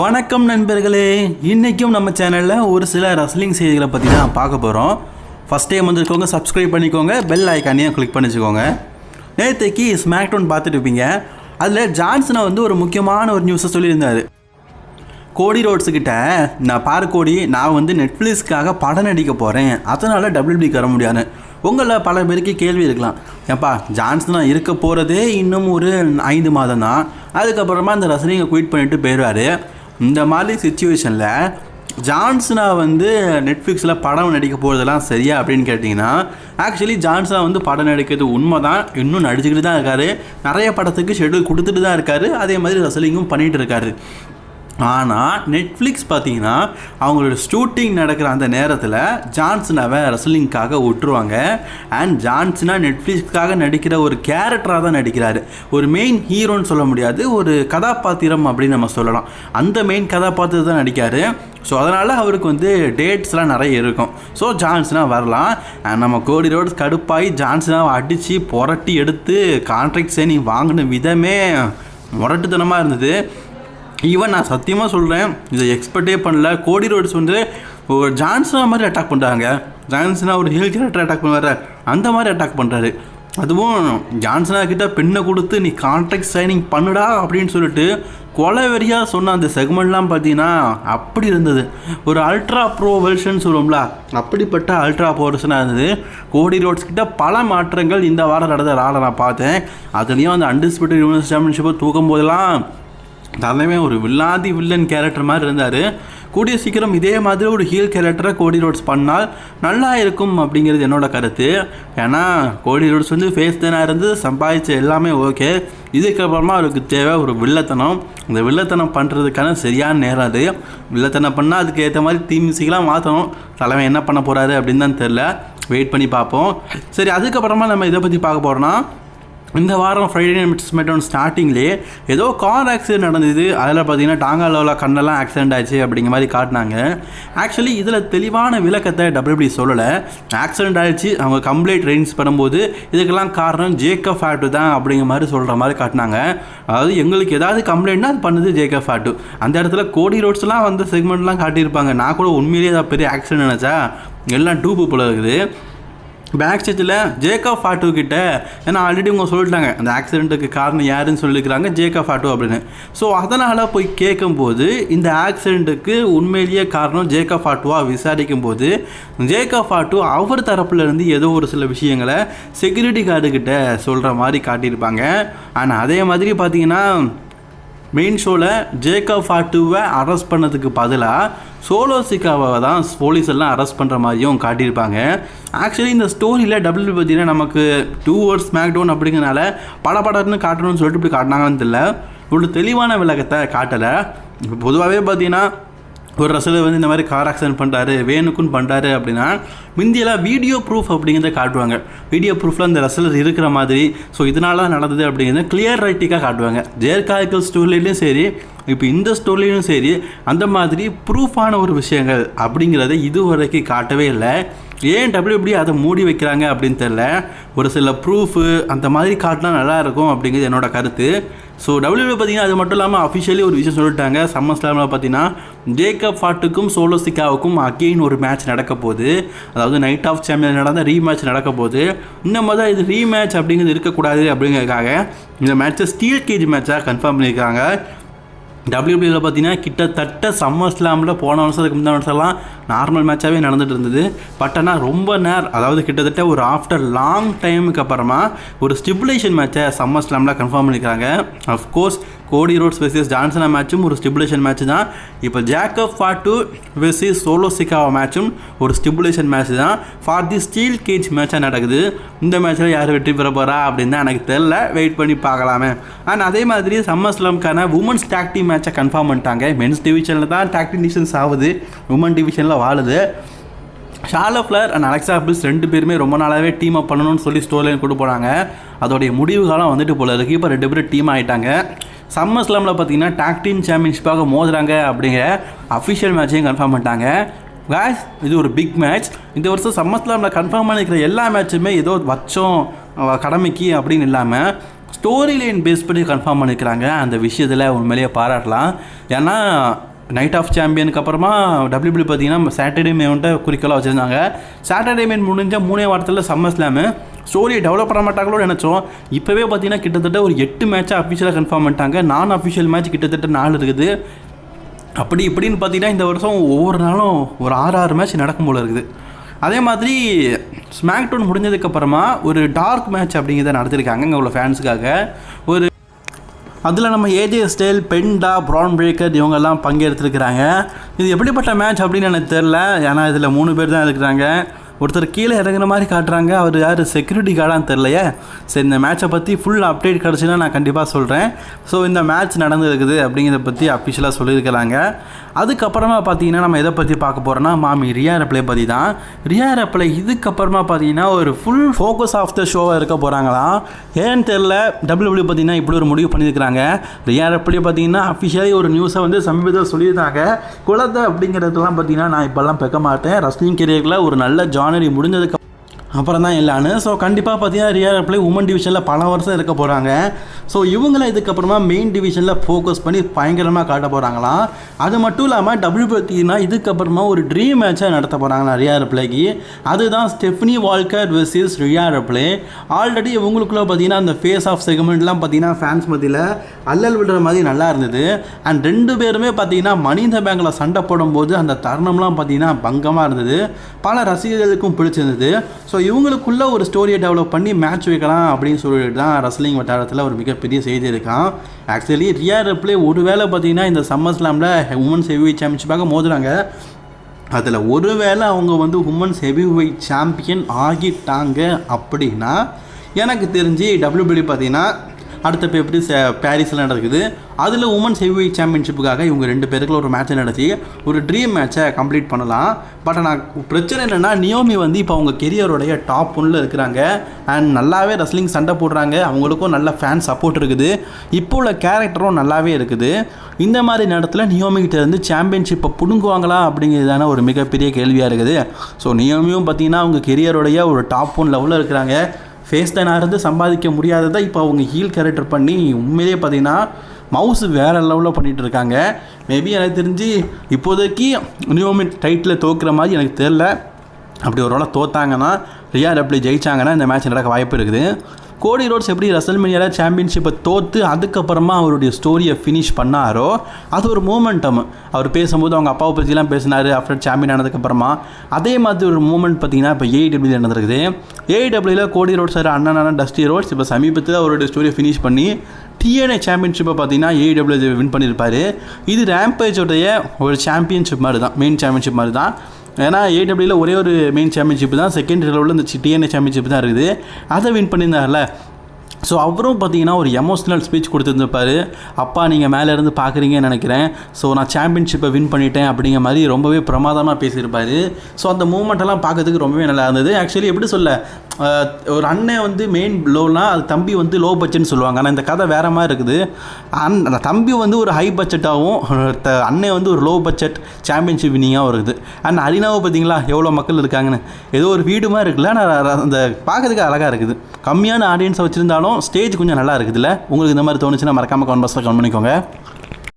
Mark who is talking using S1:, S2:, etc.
S1: வணக்கம் நண்பர்களே. இன்றைக்கும் நம்ம சேனலில் ஒரு சில ரஸ்லிங் செய்திகளை பற்றி தான் பார்க்க போகிறோம் ஃபஸ்ட் டைம் வந்துருக்கவங்க சப்ஸ்கிரைப் பண்ணிக்கோங்க. பெல் ஐக்கானையும் கிளிக் பண்ணிச்சுக்கோங்க. நேற்றுக்கு ஸ்மாக் டவுன் பார்த்துட்டு இருப்பீங்க. அதில் ஜான்சனை வந்து ஒரு முக்கியமான ஒரு நியூஸை சொல்லியிருந்தார். கோடி ரோட்ஸுக்கிட்ட நான் பாரு கோடி நான் வந்து நெட்ஃப்ளிக்ஸ்க்காக படம் நடிக்க போகிறேன் அதனால் டபிள்யூபிக்கு வர முடியாது உங்களில் பல பேருக்கு கேள்வி இருக்கலாம். ஏப்பா ஜான்சனா இருக்க போகிறதே இன்னும் ஒரு ஐந்து மாதம் தான். அதுக்கப்புறமா அந்த ரசனிங்கை குயிட் பண்ணிட்டு போயிடுவார் இந்த மாதிரி சுச்சுவேஷனில் ஜான்சனா வந்து நெட்ஃப்ளிக்ஸில் படம் நடிக்க போகிறதெல்லாம் சரியா அப்படின்னு கேட்டிங்கன்னா ஆக்சுவலி ஜான்சனா வந்து படம் நடிக்கிறது உண்மை தான் இன்னும் நடிச்சுக்கிட்டு தான் இருக்காரு. நிறைய படத்துக்கு ஷெட்யூல் கொடுத்துட்டு தான் இருக்காரு. அதே மாதிரி ரசலிங்கும் பண்ணிகிட்டு இருக்காரு. ஆனால் நெட்ஃப்ளிக்ஸ் பார்த்தீங்கன்னா அவங்களோட ஷூட்டிங் நடக்கிற அந்த நேரத்தில் ஜான்சனாவை ரெஸ்லிங்காக விட்டுருவாங்க. அண்ட் ஜான்சனா நெட்ஃப்ளிக்ஸ்க்காக நடிக்கிற ஒரு கேரக்டராக தான் நடிக்கிறாரு. ஒரு மெயின் ஹீரோன்னு சொல்ல முடியாது ஒரு கதாபாத்திரம் அப்படின்னு நம்ம சொல்லலாம். அந்த மெயின் கதாபாத்திரம் தான் நடிக்காரு. ஸோ அதனால் அவருக்கு வந்து டேட்ஸ்லாம் நிறைய இருக்கும். ஸோ ஜான்ஸ்னால் வரலாம். நம்ம கோடி ரோடு கடுப்பாகி ஜான்சனாவை அடித்து புரட்டி எடுத்து கான்ட்ராக்ட் சைனிங் வாங்கின விதமே முரட்டுத்தனமாக இருந்தது. ஈவன் நான் சத்தியமாக சொல்கிறேன் இதை எக்ஸ்பெக்டே பண்ணல. கோடி ரோட்ஸ் வந்து ஒரு ஜான்சனா மாதிரி அட்டாக் பண்ணுறாங்க ஜான்சனா ஒரு ஹீல் கேரக்டர் அட்டாக் பண்ணுவார். அந்த மாதிரி அட்டாக் பண்ணுறாரு அதுவும் ஜான்சனா கிட்ட பெண்ணை கொடுத்து நீ கான்ட்ராக்ட் சைனிங் பண்ணுடா அப்படின்னு சொல்லிட்டு கொலை வெறியாக சொன்ன அந்த செக்மெண்ட்லாம் பார்த்தீங்கன்னா அப்படி இருந்தது. ஒரு அல்ட்ரா ப்ரோ வெர்ஷன் சொல்லுவோம்ல அப்படிப்பட்ட அல்ட்ரா போர்ஷனாக இருந்தது. கோடி ரோட்ஸ் கிட்ட பல மாற்றங்கள் இந்த வாரம் நடந்த ஆளை நான் பார்த்தேன். அதுலேயும் அந்த அன்டிஸ்பியூட்டட் யூனிவர்ஸ் சாம்பியன்ஷிப்பை தூக்கும் போதெல்லாம் தலைமை ஒரு வில்லாதி வில்லன் கேரக்டர் மாதிரி இருந்தார். கூடிய சீக்கிரம் இதே மாதிரி ஒரு ஹீல் கேரக்டரை கோடி ரோட்ஸ் பண்ணால் நல்லா இருக்கும் அப்படிங்கிறது என்னோட கருத்து. ஏன்னா கோடி ரோட்ஸ் வந்து ஃபேஸ் தானாக இருந்து சம்பாதிச்ச எல்லாமே ஓகே இதுக்கப்புறமா அவருக்கு தேவை ஒரு வில்லத்தனம். இந்த வில்லத்தனம் பண்ணுறதுக்கான சரியான நேரம் அது. வில்லத்தனம் பண்ணால் அதுக்கு ஏற்ற மாதிரி தீமிசிக்கெலாம் மாற்றணும் தலைமை என்ன பண்ண போகிறாரு அப்படின்னு தான் தெரில வெயிட் பண்ணி பார்ப்போம். சரி அதுக்கப்புறமா நம்ம இதை பற்றி பார்க்க போகிறோன்னா இந்த வாரம் ஃப்ரைடே நைட் ஸ்மெட்டவுன் ஸ்டார்டிங்லேயே ஏதோ கார் ஆக்சிடென்ட் நடந்தது. அதில் பார்த்தீங்கன்னா டாங்காலோவில் கண்ணெல்லாம் ஆக்சிடென்ட் ஆச்சு அப்படிங்கிற மாதிரி காட்டினாங்க. ஆக்சுவலி இதில் தெளிவான விளக்கத்தை டபிள்யூபி சொல்லலை. ஆக்சிடென்ட் ஆயிடுச்சு. அவங்க கம்ப்ளைண்ட் ரெயின்ஸ் பண்ணும்போது இதுக்கெல்லாம் காரணம் ஜேக்கப் ஃபேட்டு தான் அப்படிங்கிற மாதிரி சொல்கிற மாதிரி காட்டினாங்க. அதாவது எங்களுக்கு ஏதாவது கம்ப்ளைண்ட்னா அது பண்ணுது ஜேக்கப் ஃபேட்டு அந்த இடத்துல கோடி ரோட்ஸ்லாம் வந்து செக்மெண்ட்லாம் காட்டியிருப்பாங்க. நான் கூட உண்மையிலேயே ஏதாவது பெரிய ஆக்சிடென்ட் நினச்சா எல்லாம் டூப்பு போல இருக்குது. பேக் ஸ்டேஜில் ஜேக்கப் ஃபாட்டு கிட்ட ஏன்னா ஆல்ரெடி இவங்க சொல்லிட்டாங்க அந்த ஆக்சிடென்ட்டுக்கு காரணம் யாருன்னு சொல்லியிருக்கிறாங்க ஜேக்கப் ஃபாட்டு அப்படின்னு. ஸோ அதனால் போய் கேட்கும்போது இந்த ஆக்சிடென்ட்டுக்கு உண்மையிலேயே காரணம் ஜேக்கப் ஃபாட்டுவா விசாரிக்கும் போது ஜேக்கப் ஃபாட்டு அவர் தரப்புலேருந்து ஏதோ ஒரு சில விஷயங்களை செக்யூரிட்டி கார்டு கிட்ட சொல்கிற மாதிரி காட்டியிருப்பாங்க. ஆனால் அதே மாதிரி பார்த்தீங்கன்னா மெயின் ஷோவில் ஜேக்கப் ஃபாட்டுவை அரெஸ்ட் பண்ணதுக்கு பதிலாக சோலோ சிக்காவை தான் போலீஸ் எல்லாம் அரெஸ்ட் பண்ணுற மாதிரியும் காட்டியிருப்பாங்க. ஆக்சுவலி இந்த ஸ்டோரியில் டபுள்யூ பார்த்தீங்கன்னா நமக்கு டூ ஹவர்ஸ் மேக்டவுன் அப்படிங்கிறனால அப்படிங்கிறனால படம்னு காட்டணும்னு சொல்லிட்டு இப்படி காட்டினாங்கன்னு தெரியல. இவ்வளோ தெளிவான விளக்கத்தை காட்டலை. இப்போ பொதுவாகவே பார்த்தீங்கன்னா ஒரு ரசலை வந்து இந்த மாதிரி கார் ஆக்சிடென்ட் பண்ணுறாரு வேணுக்குன்னு பண்ணுறாரு அப்படின்னா முந்தியெல்லாம் வீடியோ ப்ரூஃப் அப்படிங்கிறத காட்டுவாங்க. வீடியோ ப்ரூஃபில் அந்த ரசலர் இருக்கிற மாதிரி ஸோ இதனால தான் நடந்தது அப்படிங்கிறத கிளியர் ரைட்டிக்காக காட்டுவாங்க. ஜேர்காய்க்கல் ஸ்டோரிலையும் சரி இப்போ இந்த ஸ்டோரிலையும் சரி அந்த மாதிரி ப்ரூஃபான ஒரு விஷயங்கள் அப்படிங்கிறத இதுவரைக்கும் காட்டவே இல்லை. ஏன் டபிள்யூபிடி அதை மூடி வைக்கிறாங்க அப்படின்னு தெரில ஒரு சில ப்ரூஃபு அந்த மாதிரி காட்டினா நல்லா இருக்கும் அப்படிங்கிறது என்னோட கருத்து. ஸோ டபிள்யூபிள்யூ பார்த்தீங்கன்னா அது மட்டும் இல்லாமல் அஃபிஷியலி ஒரு விஷயம் சொல்லிட்டாங்க. சம்மர் ஸ்லாமில் பார்த்தீங்கன்னா ஜேக்கப் ஃபாட்டுக்கும் சோலோசிக்காவுக்கும் அகெயின் ஒரு மேட்ச் நடக்க போகுது. அதாவது நைட் ஆஃப் சாம்பியன் நடந்த ரீமேட்ச் நடக்க போகுது. இந்த மாதிரி இது ரீமேட்ச் அப்படிங்கிறது இருக்கக்கூடாது அப்படிங்கிறதுக்காக இந்த மேட்ச்சை ஸ்டீல் கேஜ் மேட்சாக கன்ஃபார்ம் பண்ணியிருக்காங்க. டபிள்யூபிள்யூவில் பார்த்தீங்கன்னா கிட்டத்தட்ட சம்மர் ஸ்லாமில் போன வருஷத்துக்கு முந்தின வருஷம்லாம் நார்மல் மேட்சாகவே நடந்துட்டு இருந்தது. பட் ஆனால் ரொம்ப நேரம் அதாவது கிட்டத்தட்ட ஒரு ஆஃப்டர் லாங் டைமுக்கு அப்புறமா ஒரு ஸ்டிபுலேஷன் மேட்சை சம்மர் ஸ்லாமில் கன்ஃபார்ம் பண்ணியிருக்காங்க of course Cody Rhodes versus ஜான்சனா மேட்சும் ஒரு ஸ்டிபுலேஷன் மேட்ச் தான். இப்போ ஜேக்கப் ஃபாட்டு வெர்சஸ் சோலோ சிக்காவோ மேட்சும் ஒரு ஸ்டிபுலேஷன் மேட்ச் தான். ஃபார் தி ஸ்டீல் கேஜ் மேட்சாக நடக்குது. இந்த மேட்ச்சில் யார் வெற்றி பெற போகிறா அப்படின்னு தான் எனக்கு தெரில வெயிட் பண்ணி பார்க்கலாமே. அண்ட் அதே மாதிரி சம்மர் ஸ்லம்க்கான உமன்ஸ் டாக்டி மேட்சை கன்ஃபார்ம் பண்ணிட்டாங்க. மென்ஸ் டிவிஷனில் தான் டாக்டி டிவிஷன்ஸ் ஆகுது. உமன் டிவிஷனில் வாழுது. Charlotte Flair and Alexa Bliss ரெண்டு பேருமே ரொம்ப நாளாகவே டீம் அப் பண்ணணும்னு சொல்லி ஸ்டோர் லைன் கொண்டு போனாங்க. அதோடைய முடிவு காலம் வந்துட்டு போல இருக்கு. இப்போ ரெண்டு பேரும் டீம் ஆகிட்டாங்க சம்மர் ஸ்லாமில் பார்த்தீங்கன்னா டாக் டீம் சாம்பியன்ஷிப்பாக மோதுறாங்க அப்படிங்கிற அஃபிஷியல் மேட்சையும் கன்ஃபார்ம் பண்ணிட்டாங்க. Guys இது ஒரு பிக் மேட்ச் இந்த வருஷம் சம்மர் ஸ்லாமில் கன்ஃபார்ம் பண்ணிக்கிற எல்லா மேட்சுமே ஏதோ வச்சோம் கடமைக்கு அப்படின்னு இல்லாமல் ஸ்டோரி லைன் பேஸ் பண்ணி கன்ஃபார்ம் பண்ணிக்கிறாங்க அந்த விஷயத்தில் உண்மையிலேயே பாராட்டலாம். ஏன்னா நைட் ஆஃப் சாம்பியனுக்கு அப்புறமா டபிள்யூபிள்யூ பார்த்தீங்கன்னா சாட்டர்டே மேவன்ட்ட குறிக்கோளாக வச்சுருந்தாங்க. சாட்டர்டே மேன் முடிஞ்ச மூணே வாரத்தில் சம்மர் ஸ்லாமு ஸ்டோரியை டெவலப் பண்ண மாட்டாங்களோ நினச்சோம். இப்போவே பார்த்தீங்கன்னா கிட்டத்தட்ட ஒரு எட்டு மேட்சை அஃபிஷியலாக கன்ஃபார்ம் பண்ணிட்டாங்க. நான் அஃபிஷியல் மேட்ச் கிட்டத்தட்ட நாலு இருக்குது. அப்படி இப்படின்னு பார்த்தீங்கன்னா இந்த வருஷம் ஒவ்வொரு நாளும் ஒரு ஆறு ஆறு மேட்ச் நடக்கும் போல இருக்குது. அதே மாதிரி ஸ்மாக் டவுன் முடிஞ்சதுக்கப்புறமா ஒரு டார்க் மேட்ச் அப்படிங்கிறத நடத்திருக்காங்க இங்கே உள்ள ஃபேன்ஸுக்காக ஒரு அதில் நம்ம AJ Style Penta Bron Breakker இவங்கெல்லாம் பங்கெடுத்துருக்கிறாங்க இது எப்படிப்பட்ட மேட்ச் அப்படின்னு எனக்கு தெரில ஏன்னா இதில் மூணு பேர் தான் இருக்கிறாங்க. ஒருத்தர் கீழே இறங்குற மாதிரி காட்டுறாங்க. அவர் யார்? செக்யூரிட்டி கார்டான்னு தெரிலையே சரி இந்த மேட்சை பற்றி ஃபுல் அப்டேட் கிடச்சின்னா நான் கண்டிப்பாக சொல்கிறேன் ஸோ இந்த மேட்ச் நடந்துருக்குது அப்படிங்கிறத பற்றி அஃபிஷியலாக சொல்லியிருக்கிறாங்க. அதுக்கப்புறமா பார்த்தீங்கன்னா நம்ம எதை பற்றி பார்க்க போகிறோன்னா மாமி ரியா ரெப்ளே பற்றி தான். ரியா ரெப்ளே இதுக்கப்புறமா பார்த்தீங்கன்னா ஒரு ஃபுல் ஃபோக்கஸ் ஆஃப் த ஷோவாக இருக்க போகிறாங்களாம் ஏன்னு தெரில டபிள்யூபிள்யூ பார்த்தீங்கன்னா இப்படி ஒரு முடிவு பண்ணியிருக்கிறாங்க. ரியா ரெப்ளே பார்த்தீங்கன்னா அஃபிஷியலி ஒரு நியூஸை வந்து சமீபத்தில் சொல்லியிருந்தாங்க. குழந்தை அப்படிங்கிறதுலாம் பார்த்தீங்கன்னா நான் இப்போல்லாம் பெக்க மாட்டேன். ரஸ்லிங் கெரியரில் ஒரு நல்ல ஜான் காணொலி முடிஞ்சதுக்கு அப்புறம் தான் எல்லான்னு ஸோ கண்டிப்பாக பார்த்தீங்கன்னா ரியா ரெப்ளே உமன் டிவிஷனில் பல வருஷம் இருக்க போகிறாங்க ஸோ இவங்கள இதுக்கப்புறமா மெயின் டிவிஷனில் ஃபோக்கஸ் பண்ணி பயங்கரமாக காட்ட போகிறாங்களாம் அது மட்டும் இல்லாமல் டபிள்யூ பார்த்தீங்கன்னா இதுக்கப்புறமா ஒரு ட்ரீம் மேட்சாக நடத்த போகிறாங்களா ரியா ரெப்ளேக்கு அதுதான் Stephanie Vaquer versus Rhea Ripley already இவங்களுக்குள்ள பார்த்தீங்கன்னா அந்த ஃபேஸ் ஆஃப் செக்மெண்ட்லாம் பார்த்தீங்கன்னா ஃபேன்ஸ் மத்தியில் அல்லல் விடுற மாதிரி நல்லா இருந்தது. அண்ட் ரெண்டு பேருமே பார்த்தீங்கன்னா மனித பேங்கில் சண்டை போடும்போது அந்த தருணம்லாம் பார்த்தீங்கன்னா பங்கமாக இருந்தது. பல ரசிகர்களுக்கும் பிடிச்சிருந்தது. ஸோ இவங்களுக்குள்ள ஒரு ஸ்டோரியை டெவலப் பண்ணி மேட்ச் வைக்கலாம் அப்படின்னு சொல்லிட்டு தான் ரஸ்லிங் வட்டாரத்தில் ஒரு மிகப்பெரிய செய்தி இருக்கான். ஆக்சுவலி ரியா ரெப்ளே ஒருவேளை பார்த்தீங்கன்னா இந்த சம்மர் ஸ்லாமில் உமன்ஸ் ஹெவி சாம்பியன்ஷிப்பாக மோதுறாங்க. அதில் ஒருவேளை அவங்க வந்து உமன்ஸ் ஹெவி வெயிட் சாம்பியன் ஆகிட்டாங்க அப்படின்னா எனக்கு தெரிஞ்சு டபிள்யூபிள்யூ பார்த்தீங்கன்னா அடுத்த இப்போ எப்படி பாரிஸில் நடக்குது. அதில் உமன்ஸ் ஹெவி சாம்பியன்ஷிப்புக்காக இவங்க ரெண்டு பேருக்குள்ள ஒரு மேட்சை நடத்தி ஒரு ட்ரீம் மேட்சை கம்ப்ளீட் பண்ணலாம். பட் ஆனால் பிரச்சனை என்னென்னா நியோமி வந்து இப்போ அவங்க கெரியருடைய டாப் ஒன்றில் இருக்கிறாங்க. அண்ட் நல்லாவே ரெஸ்லிங் சண்டை போடுறாங்க. அவங்களுக்கும் நல்ல ஃபேன் சப்போர்ட் இருக்குது. இப்போ உள்ள கேரக்டரும் நல்லாவே இருக்குது. இந்த மாதிரி நேரத்தில் நியோமிகிட்ட இருந்து சாம்பியன்ஷிப்பை பிடுங்குவாங்களா அப்படிங்கிறதான ஒரு மிகப்பெரிய கேள்வியாக இருக்குது. ஸோ நியோமியும் பார்த்தீங்கன்னா அவங்க கெரியருடைய ஒரு டாப் ஒன் லெவலில் இருக்கிறாங்க. ஃபேஸ் டனாக இருந்து சம்பாதிக்க முடியாததை இப்போ அவங்க ஹீல் கேரக்டர் பண்ணி உண்மையிலேயே பார்த்தீங்கன்னா மவுஸ் வேறு லெவலில் பண்ணிகிட்டு இருக்காங்க. மேபி எனக்கு தெரிஞ்சு இப்போதைக்கு நியோமிட் டைட்டில் தோக்குற மாதிரி எனக்கு தெரில அப்படி ஒரு வேளை தோத்தாங்கன்னா ரியா ரெப்ளி ஜெயிச்சாங்கன்னா இந்த மேட்ச் நடக்க வாய்ப்பு இருக்குது. கோடி ரோட்ஸ் எப்படி ரசல்மேனியாவில் சாம்பியன்ஷிப்பை தோற்று அதுக்கப்புறமா அவருடைய ஸ்டோரியை ஃபினிஷ் பண்ணாரோ அது ஒரு மூமெண்டம் அவர் பேசும்போது அவங்க அப்பாவை பற்றிலாம் பேசினார் ஆஃப்டர் சாம்பியன் ஆனதுக்கப்புறமா. அதே மாதிரி ஒரு மூமெண்ட் பார்த்தீங்கன்னா இப்போ ஏஐடபிள்யூ நடந்திருக்குது. ஏஐடபிள்யூவில் கோடி ரோட்ஸ் சார் அண்ணனான டஸ்டி ரோட்ஸ் இப்போ சமீபத்தில் அவருடைய ஸ்டோரியை ஃபினிஷ் பண்ணி டிஎன்ஏ சாம்பியன்ஷிப்பை பார்த்தீங்கன்னா ஏஐடபிள்யூ வின் பண்ணியிருப்பார். இது ரேம்பேஜோடைய ஒரு சாம்பியன்ஷிப் மாதிரி தான் மெயின் சாம்பியன்ஷிப் மாதிரி தான் ஏன்னா ஏடபிள்யூவில் ஒரே ஒரு மெயின் சாம்பியன்ஷிப் தான் செகண்ட் லெவலில் இந்த டிஎன்ஏ சாம்பியன்ஷிப் தான் இருக்குது. அதை வின் பண்ணியிருந்தார்ல? ஸோ அவரும் பார்த்தீங்கன்னா ஒரு எமோஷ்னல் ஸ்பீச் கொடுத்துருந்துருப்பார். அப்பா நீங்கள் மேலே இருந்து பார்க்குறீங்கன்னு நினைக்கிறேன். ஸோ நான் சாம்பியன்ஷிப்பை வின் பண்ணிட்டேன் அப்படிங்கிற மாதிரி ரொம்பவே பிரமாதமாக பேசியிருப்பார். ஸோ அந்த மூமெண்ட்டெல்லாம் பார்க்கறதுக்கு ரொம்பவே நல்லா இருந்தது. ஆக்சுவலி எப்படி சொல்ல ஒரு அண்ணன் வந்து மெயின் லோனா அது தம்பி வந்து லோ பட்ஜெட்னு சொல்லுவாங்க. ஆனால் இந்த கதை வேறு மாதிரி இருக்குது. அன் அந்த தம்பி வந்து ஒரு ஹை பட்ஜெட்டாகவும் அண்ணன் வந்து ஒரு லோ பட்ஜெட் சாம்பியன்ஷிப் வினிங்காகவும் இருக்குது. அண்ட் அரினாவை பார்த்தீங்களா எவ்வளோ மக்கள் இருக்காங்கன்னு. ஏதோ ஒரு வீடு மாதிரி இருக்குல்ல ஆனால் அந்த பார்க்கறதுக்கு அழகாக இருக்குது. கம்மியான ஆடியன்ஸை வச்சுருந்தாலும் ஸ்டேஜ் கொஞ்சம் நல்லா இருக்குதுல்ல? உங்களுக்கு இந்த மாதிரி தோணுச்சுன்னா மறக்காமல் கமெண்ட் பாக்ஸில் கமெண்ட் பண்ணிக்கோங்க.